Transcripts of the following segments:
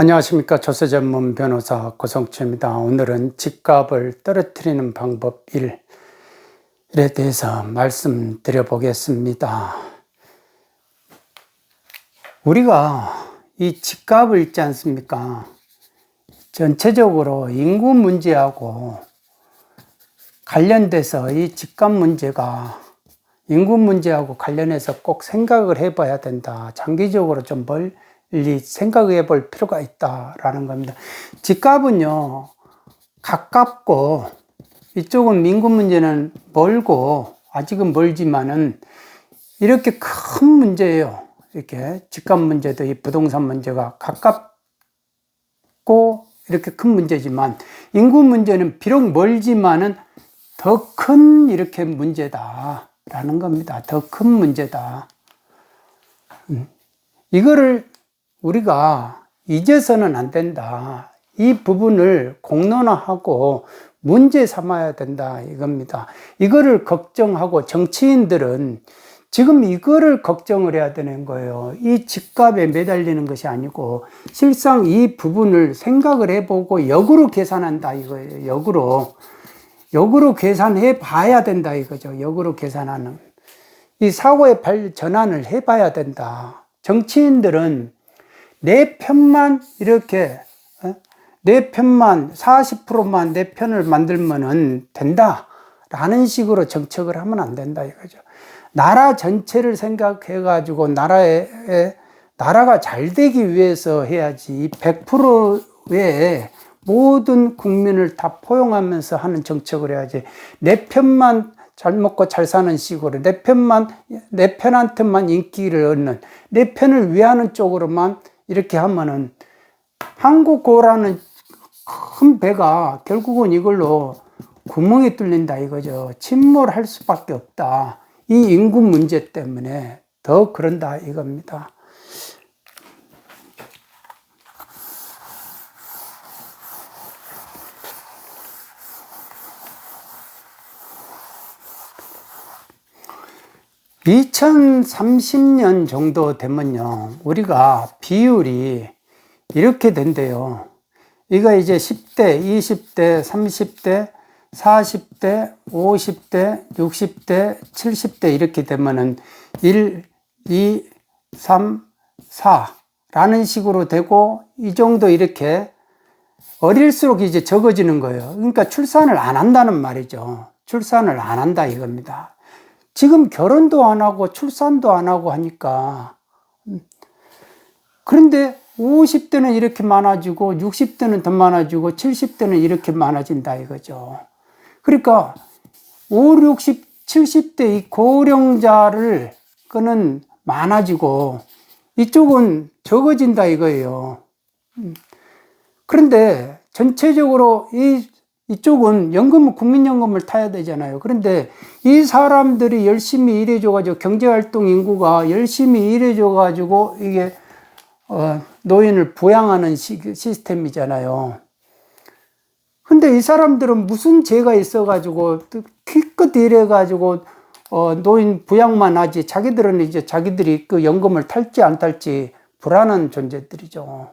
안녕하십니까. 조세 전문 변호사 고성주입니다. 오늘은 집값을 떨어뜨리는 방법 1에 대해서 말씀드려 보겠습니다. 우리가 이 집값을 있지 않습니까? 전체적으로 인구 문제하고 관련돼서 이 집값 문제가 인구 문제하고 관련해서 꼭 생각을 해봐야 된다. 장기적으로 좀 멀, 리 생각해 볼 필요가 있다라는 겁니다. 집값은요, 가깝고, 이쪽은 민구 문제는 멀고, 아직은 멀지만은, 이렇게 큰 문제예요. 이렇게 집값 문제도 이 부동산 문제가 가깝고, 이렇게 큰 문제지만, 인구 문제는 비록 멀지만은 더 큰 이렇게 문제다라는 겁니다. 더 큰 문제다. 음. 이거를 우리가 잊어서는 안 된다. 이 부분을 공론화하고 문제 삼아야 된다. 이겁니다. 이거를 걱정하고 정치인들은 지금 이거를 걱정을 해야 되는 거예요. 이 집값에 매달리는 것이 아니고 실상 이 부분을 생각을 해보고 역으로 계산한다 이거예요. 역으로. 역으로 계산해 봐야 된다 이거죠. 역으로 계산하는. 이 사고의 발 전환을 해 봐야 된다. 정치인들은 내 편만 이렇게 어? 내 편만 40%만 내 편을 만들면은 된다라는 식으로 정책을 하면 안 된다 이거죠. 나라 전체를 생각해 가지고 나라에 나라가 잘 되기 위해서 해야지 100%의 모든 국민을 다 포용하면서 하는 정책을 해야지 내 편만 잘 먹고 잘 사는 식으로 내 편만 내 편한테만 인기를 얻는 내 편을 위하는 쪽으로만 이렇게 하면은 한국고라는 큰 배가 결국은 이걸로 구멍이 뚫린다 이거죠. 침몰할 수밖에 없다. 이 인구 문제 때문에 더 그런다 이겁니다. 2030년 정도 되면요, 우리가 비율이 이렇게 된대요. 이거 이제 10대, 20대, 30대, 40대, 50대, 60대, 70대 이렇게 되면은 1, 2, 3, 4 라는 식으로 되고 이 정도 이렇게 어릴수록 이제 적어지는 거예요. 그러니까 출산을 안 한다는 말이죠. 출산을 안 한다 이겁니다. 지금 결혼도 안 하고 출산도 안 하고 하니까. 그런데 50대는 이렇게 많아지고 60대는 더 많아지고 70대는 이렇게 많아진다 이거죠. 그러니까 5, 60, 70대 이 고령자를 그는 많아지고 이쪽은 적어진다 이거예요. 그런데 전체적으로 이 이쪽은 연금, 국민연금을 타야 되잖아요. 그런데 이 사람들이 열심히 일해줘가지고 경제활동 인구가 열심히 일해줘가지고 이게 어, 노인을 부양하는 시, 시스템이잖아요. 근데 이 사람들은 무슨 죄가 있어가지고 키껏 일해가지고 어, 노인 부양만 하지 자기들은 이제 자기들이 그 연금을 탈지 안 탈지 불안한 존재들이죠.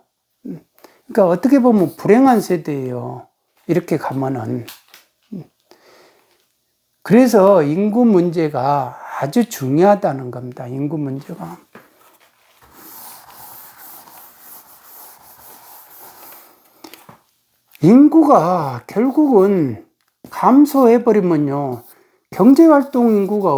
음. 그러니까 어떻게 보면 불행한 세대예요. 이렇게 가면은. 그래서 인구 문제가 아주 중요하다는 겁니다. 인구 문제가. 인구가 결국은 감소해버리면요. 경제활동 인구가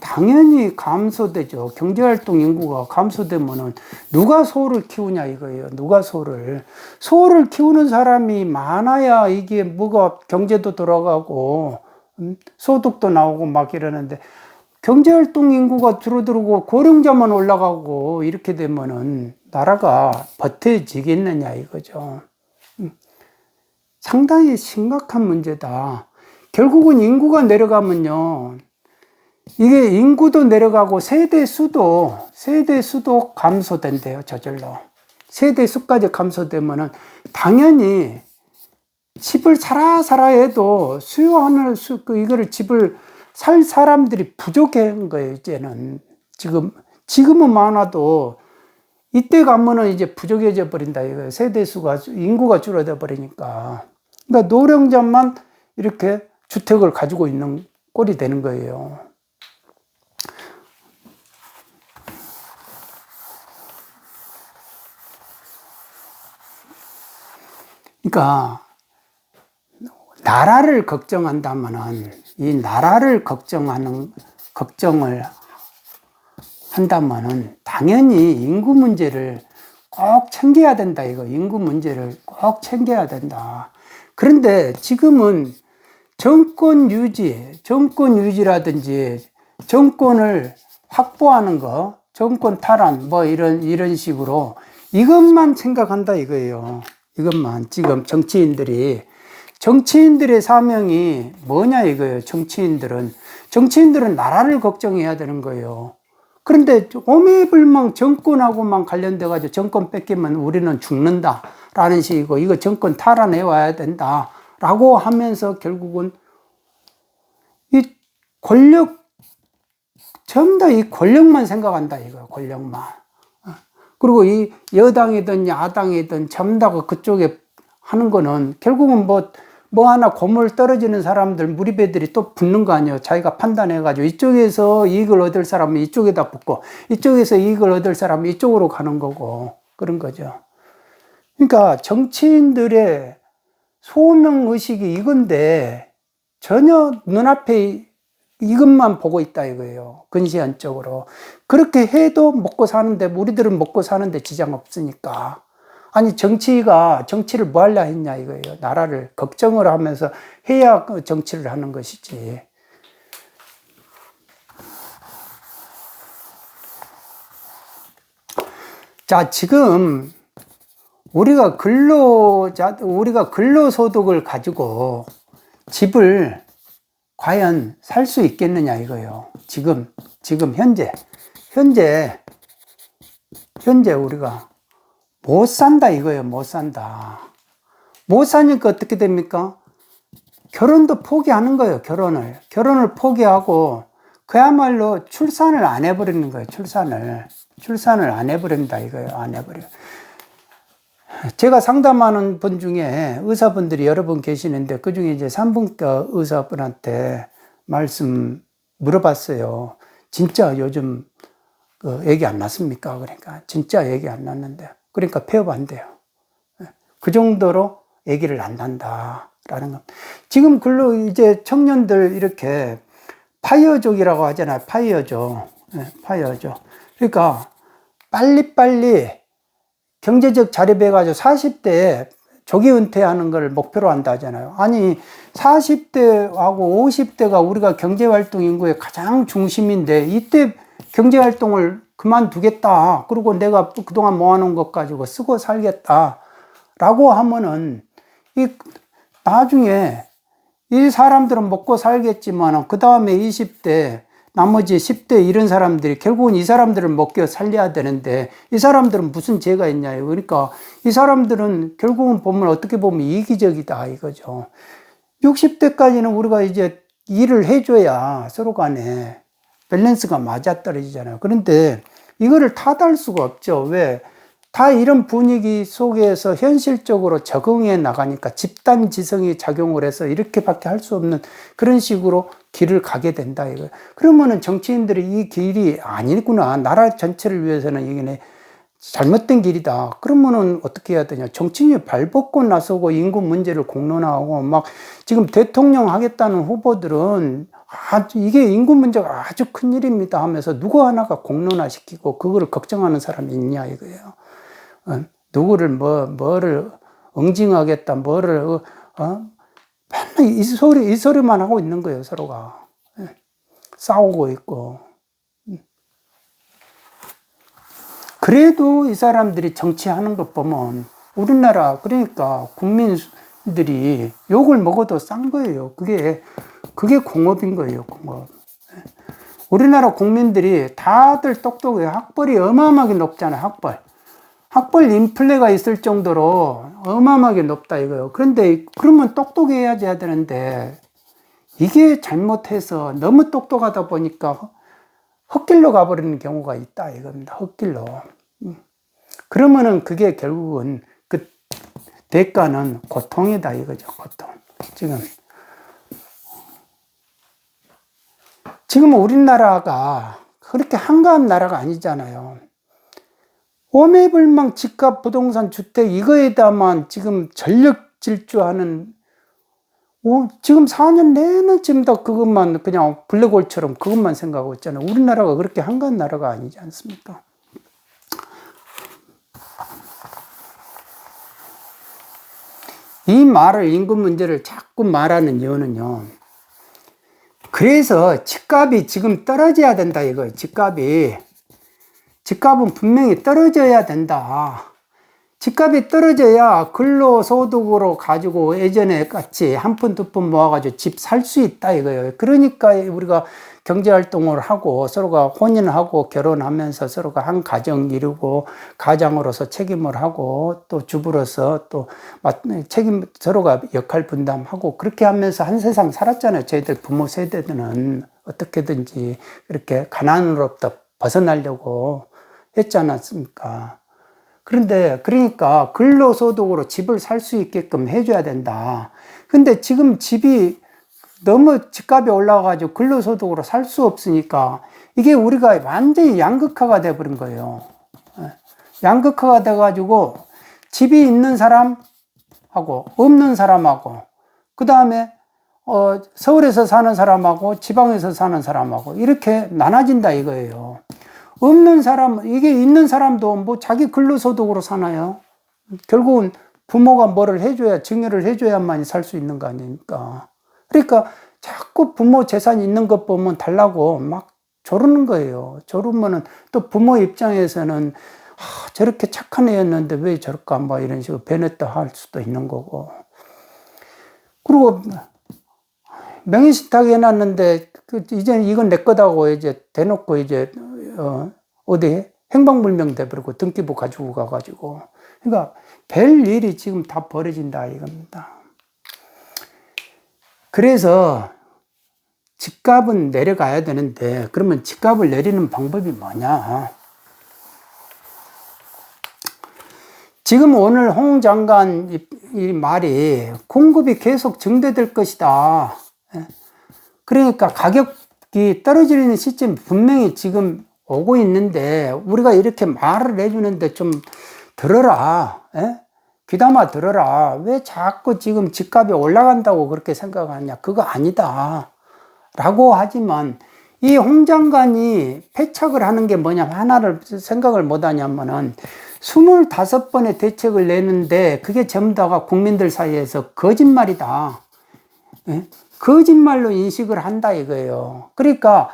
당연히 감소되죠. 경제활동 인구가 감소되면은 누가 소를 키우냐 이거예요. 누가 소를. 소를 키우는 사람이 많아야 이게 뭐가 경제도 돌아가고, 음, 소득도 나오고 막 이러는데, 경제활동 인구가 줄어들고 고령자만 올라가고 이렇게 되면은 나라가 버텨지겠느냐 이거죠. 음, 상당히 심각한 문제다. 결국은 인구가 내려가면요. 이게 인구도 내려가고 세대 수도, 세대 수도 감소된대요, 저절로. 세대 수까지 감소되면은 당연히 집을 사라 사라 해도 수요하는 수, 그 이거를 집을 살 사람들이 부족한 거예요, 이제는. 지금, 지금은 많아도 이때 가면은 이제 부족해져 버린다 이거예요. 세대 수가 인구가 줄어져 버리니까. 그러니까 노령자만 이렇게 주택을 가지고 있는 꼴이 되는 거예요. 그러니까 나라를 걱정한다면은 이 나라를 걱정하는 걱정을 한다면은 당연히 인구 문제를 꼭 챙겨야 된다 이거 인구 문제를 꼭 챙겨야 된다. 그런데 지금은 정권 유지, 정권 유지라든지 정권을 확보하는 거, 정권 탈환 뭐 이런 이런 식으로 이것만 생각한다 이거예요. 이것만 지금 정치인들이 정치인들의 사명이 뭐냐 이거예요. 정치인들은 정치인들은 나라를 걱정해야 되는 거예요. 그런데 오매불망 정권하고만 관련돼 가지고 정권 뺏기면 우리는 죽는다라는 식이고 이거 정권 탈환해 와야 된다라고 하면서 결국은 이 권력 전부 다 이 권력만 생각한다 이거 권력만. 그리고 이 여당이든 야당이든 다 그쪽에 하는 거는 결국은 뭐, 뭐 하나 고물 떨어지는 사람들, 무리배들이 또 붙는 거 아니에요. 자기가 판단해가지고 이쪽에서 이익을 얻을 사람은 이쪽에다 붙고 이쪽에서 이익을 얻을 사람은 이쪽으로 가는 거고 그런 거죠. 그러니까 정치인들의 소명의식이 이건데 전혀 눈앞에 이것만 보고 있다 이거예요. 근시안적으로. 그렇게 해도 먹고 사는데, 우리들은 먹고 사는데 지장 없으니까. 아니, 정치가, 정치를 뭐 하려 했냐 이거예요. 나라를 걱정을 하면서 해야 그 정치를 하는 것이지. 자, 지금 우리가 근로자, 우리가 근로소득을 가지고 집을 과연 살 수 있겠느냐 이거요. 지금 지금 현재 현재 현재 우리가 못 산다 이거예요. 못 산다. 못 사니까 어떻게 됩니까? 결혼도 포기하는 거예요. 결혼을 결혼을 포기하고 그야말로 출산을 안 해버리는 거예요. 출산을 출산을 안 해버린다 이거예요. 안 해버려. 제가 상담하는 분 중에 의사분들이 여러 분 계시는데 그 중에 이제 산부인과 의사분한테 말씀 물어봤어요. 진짜 요즘 그 얘기 안 났습니까? 그러니까 진짜 얘기 안 났는데 그러니까 폐업한대요. 그 정도로 얘기를 안 난다라는 것. 지금 글로 이제 청년들 이렇게 파이어족이라고 하잖아요. 파이어족, 파이어족. 그러니까 빨리빨리 경제적 자립해 가지고 40대에 조기 은퇴하는 걸 목표로 한다 하잖아요. 아니, 40대하고 50대가 우리가 경제 활동 인구의 가장 중심인데, 이때 경제 활동을 그만두겠다. 그리고 내가 그동안 모아놓은 것 가지고 쓰고 살겠다. 라고 하면은, 이, 나중에 이 사람들은 먹고 살겠지만, 그 다음에 20대, 나머지 10대 이런 사람들이 결국은 이 사람들을 먹여 살려야 되는데 이 사람들은 무슨 죄가 있냐 그러니까 이 사람들은 결국은 보면 어떻게 보면 이기적이다 이거죠. 60대까지는 우리가 이제 일을 해줘야 서로 간에 밸런스가 맞아 떨어지잖아요. 그런데 이거를 탓할 수가 없죠. 왜? 다 이런 분위기 속에서 현실적으로 적응해 나가니까 집단 지성이 작용을 해서 이렇게밖에 할 수 없는 그런 식으로 길을 가게 된다 이거. 그러면은 정치인들이 이 길이 아니구나. 나라 전체를 위해서는 이게 잘못된 길이다. 그러면은 어떻게 해야 되냐. 정치인이 발벗고 나서고 인구 문제를 공론화하고 막 지금 대통령 하겠다는 후보들은 아주 이게 인구 문제가 아주 큰 일입니다 하면서 누구 하나가 공론화시키고 그거를 걱정하는 사람이 있냐 이거예요. 어? 누구를 뭐 뭐를 응징하겠다 뭐를 어? 어? 맨날 이 소리 이 소리만 하고 있는 거예요 서로가 예. 싸우고 있고 음. 그래도 이 사람들이 정치하는 것 보면 우리나라 그러니까 국민들이 욕을 먹어도 싼 거예요 그게 그게 공업인 거예요 공업 예. 우리나라 국민들이 다들 똑똑해요 학벌이 어마어마하게 높잖아요 학벌 학벌 인플레가 있을 정도로 어마어마하게 높다 이거요. 그런데 그러면 똑똑해야지 해야 되는데 이게 잘못해서 너무 똑똑하다 보니까 헛길로 가버리는 경우가 있다 이겁니다. 헛길로. 음. 그러면은 그게 결국은 그 대가는 고통이다 이거죠, 고통. 지금. 지금 우리나라가 그렇게 한가한 나라가 아니잖아요. 오매불망 집값, 부동산, 주택 이거에다만 지금 전력 질주하는 오, 지금 4년 내내 지금 다 그것만 그냥 블랙홀처럼 그것만 생각하고 있잖아요. 우리나라가 그렇게 한가한 나라가 아니지 않습니까? 이 말을 임금 문제를 자꾸 말하는 이유는요. 그래서 집값이 지금 떨어져야 된다 이거예요. 집값이 집값은 분명히 떨어져야 된다. 집값이 떨어져야 근로소득으로 가지고 예전에 같이 한 푼 두 푼 모아가지고 집 살 수 있다 이거예요. 그러니까 우리가 경제활동을 하고 서로가 혼인하고 결혼하면서 서로가 한 가정 이루고 가장으로서 책임을 하고 또 주부로서 또 책임 서로가 역할 분담하고 그렇게 하면서 한 세상 살았잖아요. 저희들 부모 세대들은 어떻게든지 이렇게 가난으로부터 벗어나려고 했지 않았습니까? 그런데 그러니까 근로소득으로 집을 살 수 있게끔 해줘야 된다. 근데 지금 집이 너무 집값이 올라가가지고 근로소득으로 살 수 없으니까 이게 우리가 완전히 양극화가 돼버린 거예요. 예. 양극화가 돼가지고 집이 있는 사람하고 없는 사람하고 그 다음에 어, 서울에서 사는 사람하고 지방에서 사는 사람하고 이렇게 나눠진다 이거예요. 없는 사람, 이게 있는 사람도 뭐 자기 근로소득으로 사나요? 결국은 부모가 뭐를 해줘야, 증여를 해줘야만 살수 있는 거 아닙니까? 그러니까 자꾸 부모 재산 있는 것 보면 달라고 막 조르는 거예요. 조르면은 또 부모 입장에서는 아, 저렇게 착한 애였는데 왜 저럴까 뭐 이런 식으로 변했다 할 수도 있는 거고. 그리고 명의신탁 해놨는데 그 이제 이건 내 거다고 이제 대놓고 이제 어, 어디 행방불명 돼버리고 등기부 가지고 가가지고 그러니까 별 일이 지금 다 벌어진다 이겁니다. 그래서 집값은 내려가야 되는데 그러면 집값을 내리는 방법이 뭐냐? 지금 오늘 홍 장관 이 말이 공급이 계속 증대될 것이다. 예? 그러니까 가격이 떨어지는 시점 분명히 지금 오고 있는데 우리가 이렇게 말을 해주는데 좀 들어라. 에? 예? 귀담아 들어라. 왜 자꾸 지금 집값이 올라간다고 그렇게 생각하냐. 그거 아니다. 라고 하지만 이 홍 장관이 패착을 하는 게 뭐냐 하나를 생각을 못 하냐면은 25번의 대책을 내는데 그게 전부 다가 국민들 사이에서 거짓말이다. 예? 거짓말로 인식을 한다 이거예요. 그러니까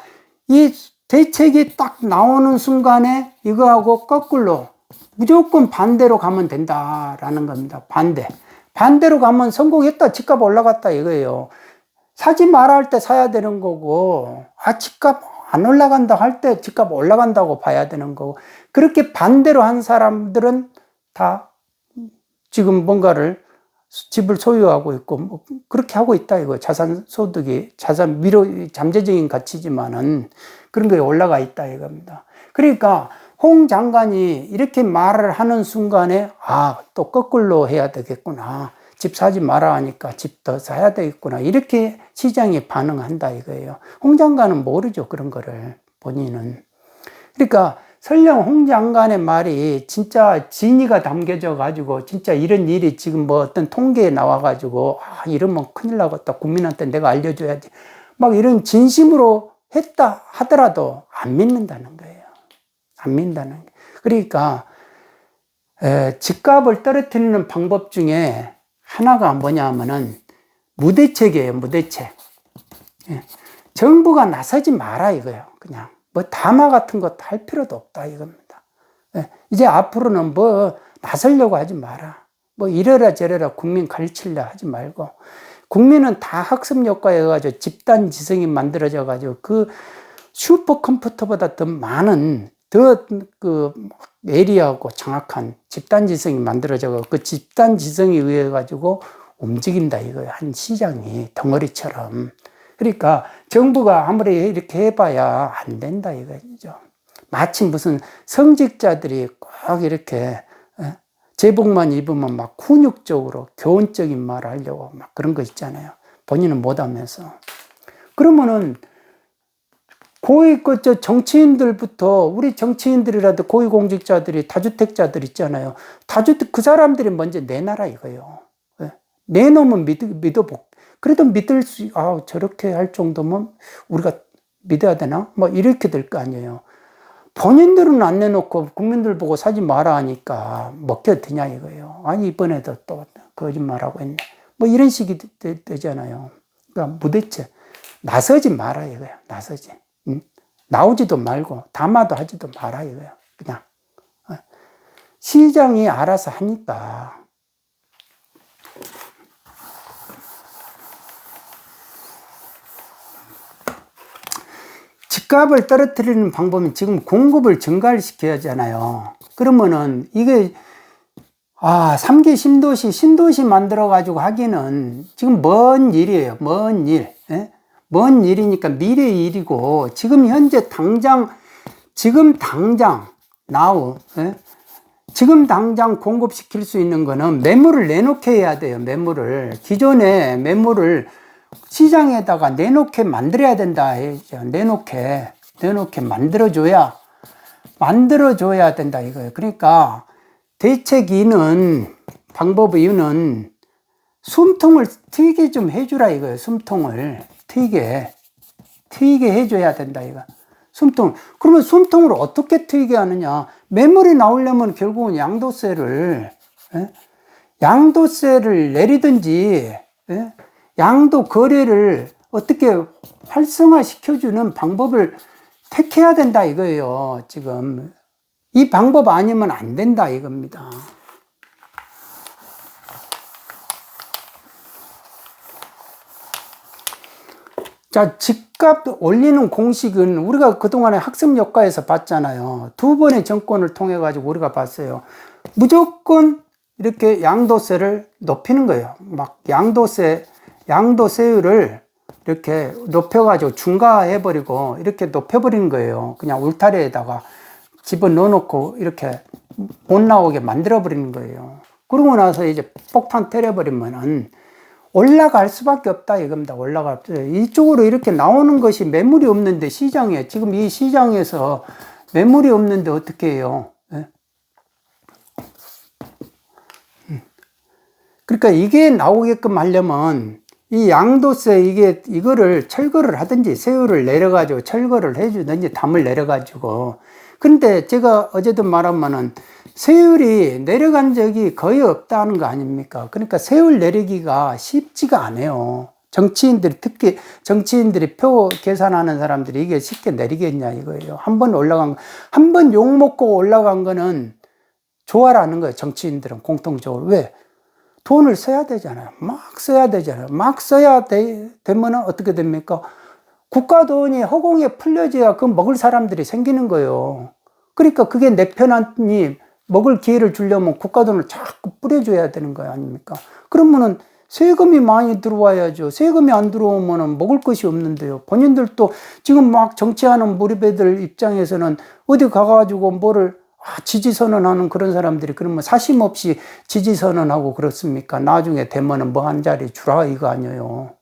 이 대책이 딱 나오는 순간에 이거하고 거꾸로 무조건 반대로 가면 된다라는 겁니다. 반대. 반대로 가면 성공했다. 집값 올라갔다 이거예요. 사지 마라 할때 사야 되는 거고, 아, 집값 안 올라간다 할 때 집값 올라간다고 봐야 되는 거고, 그렇게 반대로 한 사람들은 다 지금 뭔가를 집을 소유하고 있고, 뭐 그렇게 하고 있다 이거. 자산 소득이, 자산 미로, 잠재적인 가치지만은 그런 게 올라가 있다 이겁니다. 그러니까 홍 장관이 이렇게 말을 하는 순간에 아, 또 거꾸로 해야 되겠구나. 집 사지 마라 하니까 집 더 사야 되겠구나. 이렇게 시장이 반응한다 이거예요. 홍 장관은 모르죠. 그런 거를 본인은. 그러니까 설령 홍 장관의 말이 진짜 진위가 담겨져 가지고 진짜 이런 일이 지금 뭐 어떤 통계에 나와 가지고 아, 이러면 큰일 나겠다. 국민한테 내가 알려줘야지. 막 이런 진심으로 했다 하더라도 안 믿는다는 거예요. 안 믿는다는 거예요. 그러니까 에, 집값을 떨어뜨리는 방법 중에 하나가 뭐냐 하면은 무대책이에요. 무대책. 예. 정부가 나서지 마라 이거예요. 그냥 뭐 담화 같은 거할 필요도 없다 이겁니다. 예. 이제 앞으로는 뭐 나서려고 하지 마라. 뭐 이래라 저래라 국민 가르치려 하지 말고 국민은 다 학습 효과여가지고 집단 지성이 만들어져 가지고 그 슈퍼컴퓨터보다 더 많은 더그 예리하고 정확한 집단 지성이 만들어져서 그 집단 지성에 의해 가지고 움직인다 이거예요. 한 시장이 덩어리처럼. 그러니까 정부가 아무리 이렇게 해봐야 안 된다 이거죠. 마치 무슨 성직자들이 꼭 이렇게 예? 제복만 입으면 막 훈육적으로 교훈적인 말을 하려고 막 그런 거 있잖아요. 본인은 못하면서. 그러면은 고위 그저 정치인들부터 우리 정치인들이라도 고위공직자들이 다주택자들 있잖아요. 다주택 그 사람들이 먼저 내놔라 이거요. 예? 내놓으면 믿, 믿어보. 그래도 믿을 수, 아 저렇게 할 정도면 우리가 믿어야 되나? 뭐 이렇게 될 거 아니에요. 본인들은 안 내놓고 국민들 보고 사지 마라 하니까 먹혀 드냐 이거예요. 아니 이번에도 또 거짓말하고 있네. 뭐 이런 식이 되, 잖아요 그러니까 무대체 나서지 마라 이거예요. 나서지. 응? 나오지도 말고 담아도 하지도 마라 이거예요. 그냥 어. 시장이 알아서 하니까 집값을 떨어뜨리는 방법은 지금 공급을 증가를 시켜야 하잖아요. 그러면은 이게 아, 3기 신도시, 신도시 만들어가지고 하기는 지금 먼 일이에요. 먼 일. 예? 먼 일이니까 미래의 일이고, 지금 현재 당장, 지금 당장, 나우, 예? 지금 당장 공급시킬 수 있는 거는 매물을 내놓게 해야 돼요. 매물을. 기존에 매물을 시장에다가 내놓게 만들어야 된다. 내놓게. 내놓게 만들어줘야, 만들어줘야 된다. 이거예요. 그러니까, 대책 이는 방법 이유는 숨통을 트이게 좀 해주라 이거예요. 숨통을 트이게 트이게 해줘야 된다 이거. 숨통. 그러면 숨통을 어떻게 트이게 하느냐? 매물이 나오려면 결국은 양도세를 예? 양도세를 내리든지 예? 양도 거래를 어떻게 활성화 시켜주는 방법을 택해야 된다 이거예요. 지금 이 방법 아니면 안 된다 이겁니다. 자, 집값 올리는 공식은 우리가 그동안에 학습 효과에서 봤잖아요. 두 번의 정권을 통해 가지고 우리가 봤어요. 무조건 이렇게 양도세를 높이는 거예요. 막 양도세, 양도세율을 이렇게 높여가지고 중과해버리고 이렇게 높여버리는 거예요. 그냥 울타리에다가 집어 넣어놓고 이렇게 못 나오게 만들어버리는 거예요. 그러고 나서 이제 폭탄 때려버리면은 올라갈 수밖에 없다 이겁니다. 올라갈 이쪽으로 이렇게 나오는 것이 매물이 없는데 시장에 지금 이 시장에서 매물이 없는데 어떻게 해요? 예? 음. 그러니까 이게 나오게끔 하려면 이 양도세 이게 이거를 철거를 하든지 세율을 내려가지고 철거를 해주든지 담을 내려가지고 그런데 제가 어제도 말한면은 세율이 내려간 적이 거의 없다는 거 아닙니까? 그러니까 세율 내리기가 쉽지가 않아요. 정치인들이 특히 정치인들이 표 계산하는 사람들이 이게 쉽게 내리겠냐 이거예요. 한 번 올라간 한 번 욕 먹고 올라간 거는 좋아라는 거예요. 정치인들은 공통적으로 왜 돈을 써야 되잖아요. 막 써야 되잖아요. 막 써야 되, 되면 어떻게 됩니까? 국가 돈이 허공에 풀려져야 그 먹을 사람들이 생기는 거예요. 그러니까 그게 내 편안이 먹을 기회를 주려면 국가 돈을 자꾸 뿌려줘야 되는 거 아닙니까? 그러면은 세금이 많이 들어와야죠. 세금이 안 들어오면은 먹을 것이 없는데요. 본인들도 지금 막 정치하는 무리배들 입장에서는 어디 가가지고 뭐를 아, 지지 선언하는 그런 사람들이 그러면 사심 없이 지지 선언하고 그렇습니까? 나중에 되면은 뭐 한 자리 주라 이거 아니에요.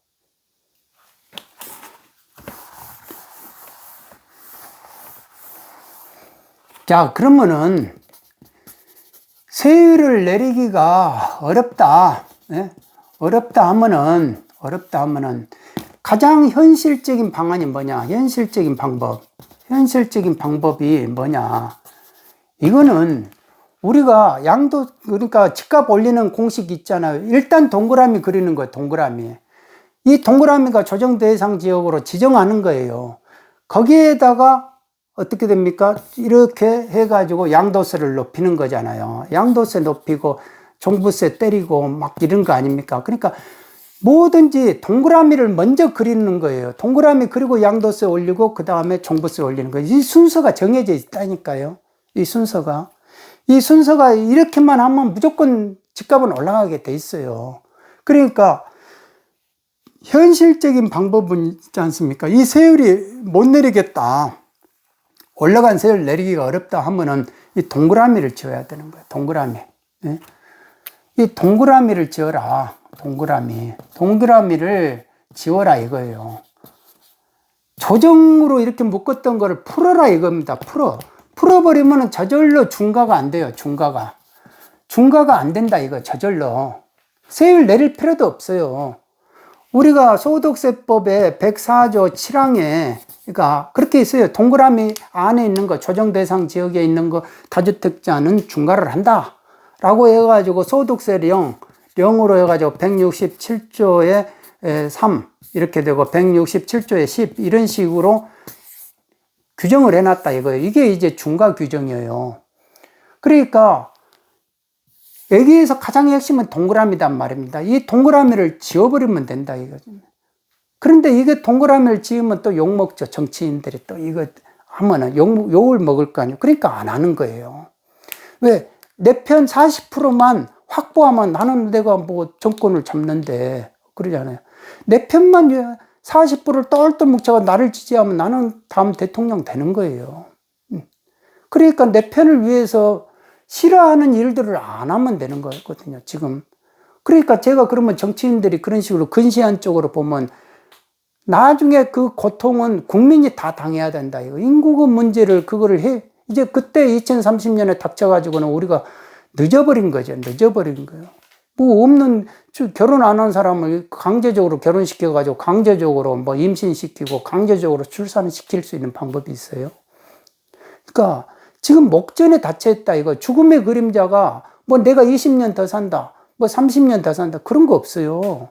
자, 그러면은 세율을 내리기가 어렵다. 예? 어렵다 하면은, 어렵다 하면은 가장 현실적인 방안이 뭐냐? 현실적인 방법. 현실적인 방법이 뭐냐? 이거는 우리가 양도, 그러니까 집값 올리는 공식 있잖아요. 일단 동그라미 그리는 거예요, 동그라미. 이 동그라미가 조정 대상 지역으로 지정하는 거예요. 거기에다가 어떻게 됩니까? 이렇게 해가지고 양도세를 높이는 거잖아요. 양도세 높이고 종부세 때리고 막 이런 거 아닙니까? 그러니까 뭐든지 동그라미를 먼저 그리는 거예요. 동그라미 그리고 양도세 올리고 그 다음에 종부세 올리는 거예요. 이 순서가 정해져 있다니까요. 이 순서가. 이 순서가 이렇게만 하면 무조건 집값은 올라가게 돼 있어요. 그러니까 현실적인 방법은 있지 않습니까? 이 세율이 못 내리겠다. 올라간 세율 내리기가 어렵다 하면은 이 동그라미를 지어야 되는 거예요. 동그라미. 예? 이 동그라미를 지어라. 동그라미. 동그라미를 지어라 이거예요. 조정으로 이렇게 묶었던 거를 풀어라 이겁니다. 풀어. 풀어버리면 저절로 중가가 안 돼요. 중가가. 중가가 안 된다 이거 저절로. 세율 내릴 필요도 없어요. 우리가 소득세법에 104조 7항에 그러니까 그렇게 있어요. 동그라미 안에 있는 거 조정 대상 지역에 있는 거 다주택자는 중과를 한다. 라고 해 가지고 소득세령 0으로 해 가지고 167조에 3 이렇게 되고 167조에 10 이런 식으로 규정을 해놨다 이거예요. 이게 이제 중과 규정이에요. 그러니까 여기에서 가장 핵심은 동그라미단 말입니다. 이 동그라미를 지워버리면 된다 이거죠. 그런데 이게 동그라미를 지으면 또 욕먹죠. 정치인들이 또 이거 하면은 욕, 욕을 먹을 거 아니에요. 그러니까 안 하는 거예요. 왜? 내 편 40%만 확보하면 나는 내가 뭐 정권을 잡는데 그러잖아요. 내 편만 40%를 똘똘 뭉쳐가 나를 지지하면 나는 다음 대통령 되는 거예요. 음. 그러니까 내 편을 위해서 싫어하는 일들을 안 하면 되는 거였거든요, 지금. 그러니까 제가 그러면 정치인들이 그런 식으로 근시안 쪽으로 보면 나중에 그 고통은 국민이 다 당해야 된다. 이거 인구급 문제를 그거를 해 이제 그때 2030년에 닥쳐가지고는 우리가 늦어버린 거죠. 늦어버린 거예요. 뭐 없는 결혼 안 한 사람을 강제적으로 결혼시켜 가지고 강제적으로 뭐 임신시키고 강제적으로 출산을 시킬 수 있는 방법이 있어요. 그러니까 지금 목전에 닫혀 있다 이거 죽음의 그림자가 뭐 내가 20년 더 산다 뭐 30년 더 산다 그런 거 없어요.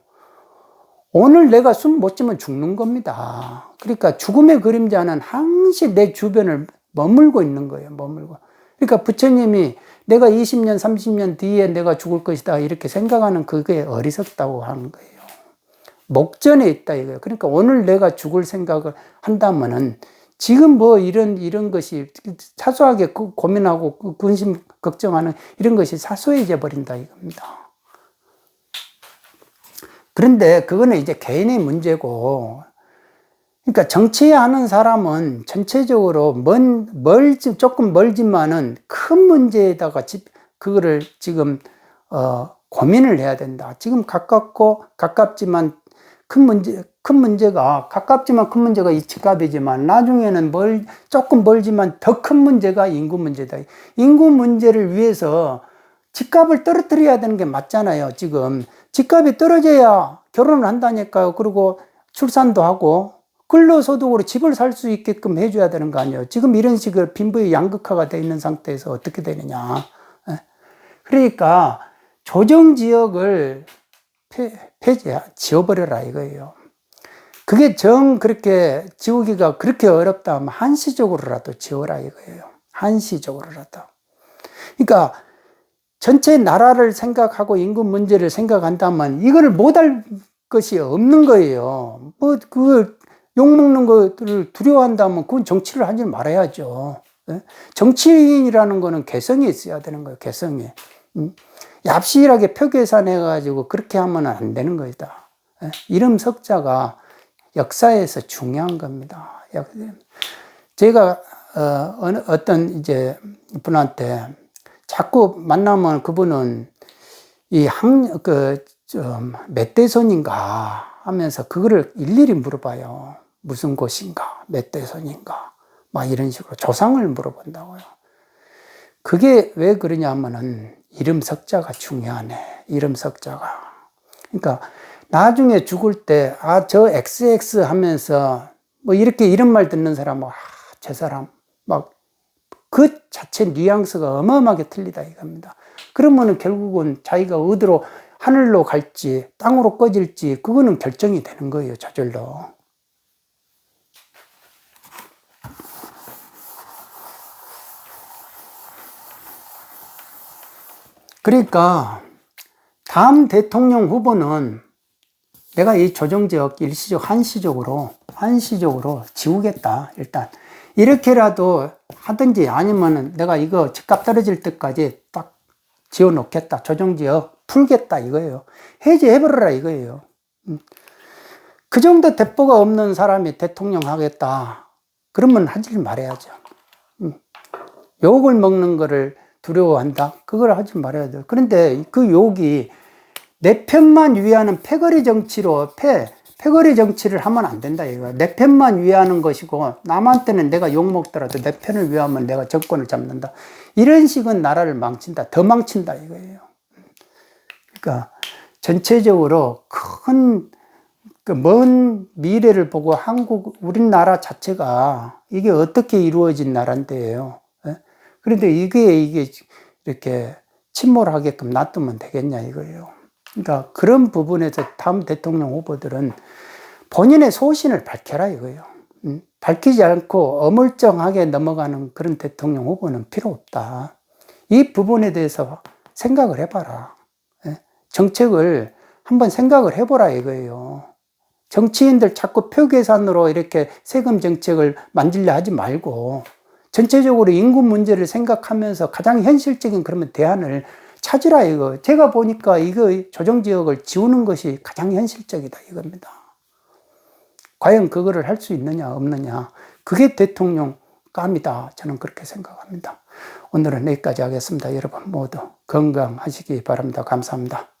오늘 내가 숨 못 쉬면 죽는 겁니다. 그러니까 죽음의 그림자는 항시 내 주변을 머물고 있는 거예요. 머물고. 그러니까 부처님이 내가 20년, 30년 뒤에 내가 죽을 것이다 이렇게 생각하는 그게 어리석다고 하는 거예요. 목전에 있다 이거예요. 그러니까 오늘 내가 죽을 생각을 한다면은 지금 뭐 이런 이런 것이 사소하게 고민하고 근심 걱정하는 이런 것이 사소해져 버린다 이겁니다. 그런데 그거는 이제 개인의 문제고, 그러니까 정치하는 사람은 전체적으로 먼, 멀지, 조금 멀지만은 큰 문제에다가 집, 그거를 지금, 어, 고민을 해야 된다. 지금 가깝고, 가깝지만 큰 문제, 큰 문제가, 가깝지만 큰 문제가 이 집값이지만 나중에는 멀, 조금 멀지만 더 큰 문제가 인구 문제다. 인구 문제를 위해서 집값을 떨어뜨려야 되는 게 맞잖아요, 지금. 집값이 떨어져야 결혼을 한다니까요. 그리고 출산도 하고 근로소득으로 집을 살 수 있게끔 해줘야 되는 거 아니에요. 지금 이런 식으로 빈부의 양극화가 되어 있는 상태에서 어떻게 되느냐. 예. 그러니까 조정 지역을 폐지, 지워버려라 이거예요. 그게 정 그렇게 지우기가 그렇게 어렵다 하면 한시적으로라도 지워라 이거예요. 한시적으로라도. 그러니까 전체 나라를 생각하고 인구 문제를 생각한다면 이거를 못할 것이 없는 거예요. 뭐, 그, 욕먹는 것들을 두려워한다면 그건 정치를 하지 말아야죠. 예? 정치인이라는 거는 개성이 있어야 되는 거예요, 개성이. 음? 얍실하게 표계산해가지고 그렇게 하면 안 되는 거다. 예? 이름 석자가 역사에서 중요한 겁니다. 제가, 어, 어떤 이제 분한테 자꾸 만나면 그분은 이 한, 그, 좀, 멧대손인가 하면서 그거를 일일이 물어봐요. 무슨 곳인가, 멧대손인가, 막 이런 식으로 조상을 물어본다고요. 그게 왜 그러냐 하면은 이름 석자가 중요하네. 이름 석자가. 그러니까 나중에 죽을 때, 아, 저 XX 하면서 뭐 이렇게 이런 말 듣는 사람은, 아, 저 사람, 막 그 자체 뉘앙스가 어마어마하게 틀리다 이겁니다. 그러면은 결국은 자기가 어디로 하늘로 갈지 땅으로 꺼질지 그거는 결정이 되는 거예요, 저절로. 그러니까 다음 대통령 후보는 내가 이 조정지역 일시적 한시적으로 한시적으로 지우겠다 일단. 이렇게라도 하든지 아니면은 내가 이거 집값 떨어질 때까지 딱 지어 놓겠다 조정지역 풀겠다 이거예요. 해제해버려라 이거예요. 음. 그 정도 대포가 없는 사람이 대통령 하겠다. 그러면 하질 말아야죠. 욕을 먹는 거를 두려워한다? 그걸 하지 말아야 돼요. 그런데 그 욕이 내 편만 위하는 패거리 정치로 패, 패거리 정치를 하면 안 된다 이거. 내 편만 위하는 것이고 남한테는 내가 욕 먹더라도 내 편을 위하면 내가 정권을 잡는다. 이런 식은 나라를 망친다. 더 망친다 이거예요. 그러니까 전체적으로 큰 그 먼 미래를 보고 한국 우리나라 자체가 이게 어떻게 이루어진 나라인데요. 예? 그런데 이게 이게 이렇게 침몰하게끔 놔두면 되겠냐 이거예요. 그러니까 그런 부분에서 다음 대통령 후보들은 본인의 소신을 밝혀라 이거예요. 음, 밝히지 않고 어물쩡하게 넘어가는 그런 대통령 후보는 필요 없다. 이 부분에 대해서 생각을 해봐라. 예? 정책을 한번 생각을 해보라 이거예요. 정치인들 자꾸 표계산으로 이렇게 세금 정책을 만들려 하지 말고 전체적으로 인구 문제를 생각하면서 가장 현실적인 그러면 대안을 찾으라 이거. 제가 보니까 이거 조정 지역을 지우는 것이 가장 현실적이다 이겁니다. 과연 그거를 할 수 있느냐 없느냐 그게 대통령 감이다 저는 그렇게 생각합니다. 오늘은 여기까지 하겠습니다. 여러분 모두 건강하시기 바랍니다. 감사합니다.